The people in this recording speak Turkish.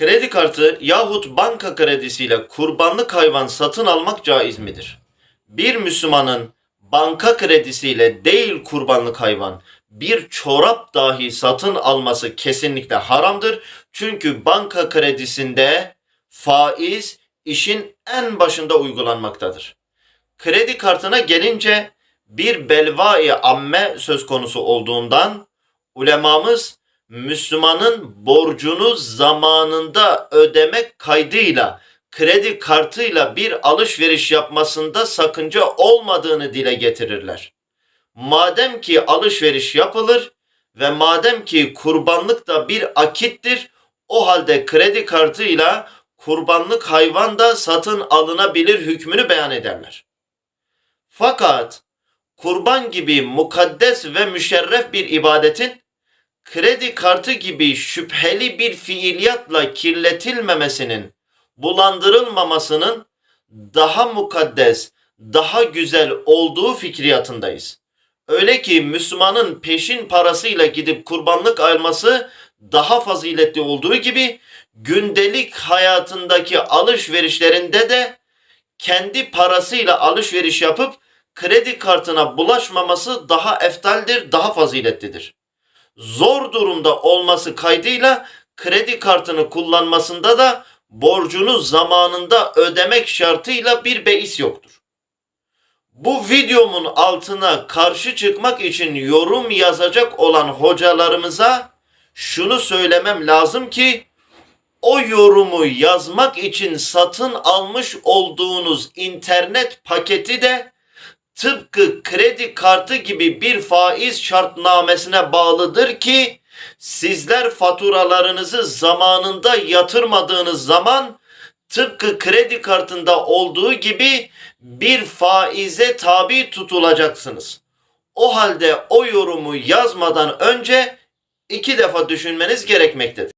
Kredi kartı yahut banka kredisiyle kurbanlık hayvan satın almak caiz midir? Bir Müslümanın banka kredisiyle değil kurbanlık hayvan bir çorap dahi satın alması kesinlikle haramdır. Çünkü banka kredisinde faiz işin en başında uygulanmaktadır. Kredi kartına gelince bir belvai amme söz konusu olduğundan ulemamız Müslümanın borcunu zamanında ödemek kaydıyla kredi kartıyla bir alışveriş yapmasında sakınca olmadığını dile getirirler. Madem ki alışveriş yapılır ve madem ki kurbanlık da bir akittir, o halde kredi kartıyla kurbanlık hayvan da satın alınabilir hükmünü beyan ederler. Fakat kurban gibi mukaddes ve müşerref bir ibadetin kredi kartı gibi şüpheli bir fiiliyatla kirletilmemesinin, bulandırılmamasının daha mukaddes, daha güzel olduğu fikriyatındayız. Öyle ki Müslümanın peşin parasıyla gidip kurbanlık alması daha faziletli olduğu gibi gündelik hayatındaki alışverişlerinde de kendi parasıyla alışveriş yapıp kredi kartına bulaşmaması daha eftaldir, daha faziletlidir zor durumda olması kaydıyla kredi kartını kullanmasında da borcunu zamanında ödemek şartıyla bir beis yoktur. Bu videomun altına karşı çıkmak için yorum yazacak olan hocalarımıza şunu söylemem lazım ki o yorumu yazmak için satın almış olduğunuz internet paketi de tıpkı kredi kartı gibi bir faiz şartnamesine bağlıdır ki sizler faturalarınızı zamanında yatırmadığınız zaman tıpkı kredi kartında olduğu gibi bir faize tabi tutulacaksınız. O halde o yorumu yazmadan önce iki defa düşünmeniz gerekmektedir.